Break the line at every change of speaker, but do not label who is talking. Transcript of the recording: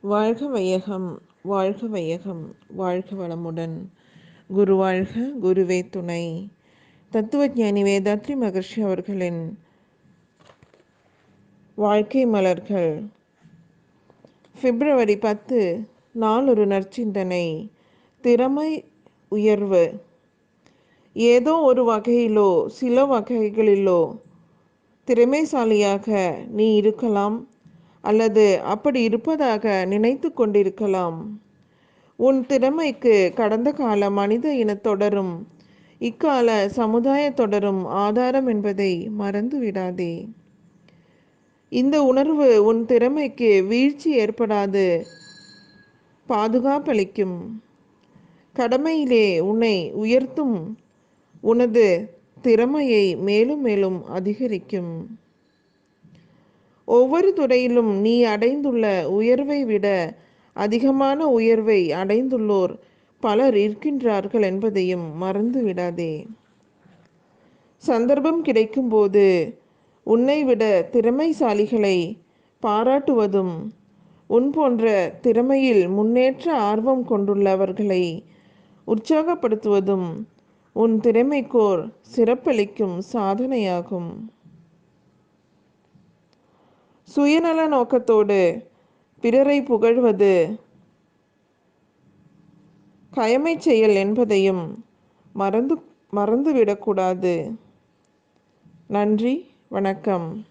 வாழ்க வையகம் வாழ்க வையகம் வாழ்க வளமுடன். குரு வாழ்க குருவே துணை. தத்துவஜானி வேதாத்ரி மகர்ஷி அவர்களின் வாழ்க்கை மலர்கள். பிப்ரவரி பத்து நாளொரு நற்சிந்தனை. திறமை உயர்வு. ஏதோ ஒரு வகையிலோ சில வகைகளிலோ திறமைசாலியாக நீ இருக்கலாம். அல்லது அப்படி இருப்பதாக நினைத்து கொண்டிருக்கலாம். உன் திறமைக்கு கடந்த கால மனித இனத்தொடரும் இக்கால சமுதாய தொடரும் ஆதாரம் என்பதை மறந்து விடாதே. இந்த உணர்வு உன் திறமைக்கு வீழ்ச்சி ஏற்படாது பாதுகாப்பளிக்கும் கடமையிலே உன்னை உயர்த்தும் உனது திறமையை மேலும் மேலும் அதிகரிக்கும். ஒவ்வொரு துறையிலும் நீ அடைந்துள்ள உயர்வை விட அதிகமான உயர்வை அடைந்துள்ளோர் பலர் இருக்கின்றார்கள் என்பதையும் மறந்து விடாதே. சந்தர்ப்பம் கிடைக்கும்போது உன்னை விட திறமைசாலிகளை பாராட்டுவதும் உன் போன்ற திறமையில் முன்னேற்ற ஆர்வம் கொண்டுள்ளவர்களை உற்சாகப்படுத்துவதும் உன் திறமைக்கோர் சிறப்பளிக்கும் சாதனையாகும். சுயநல நோக்கத்தோடு பிறரை புகழ்வது கயமை செயல் என்பதையும் மறந்து மறந்துவிடக்கூடாது. நன்றி வணக்கம்.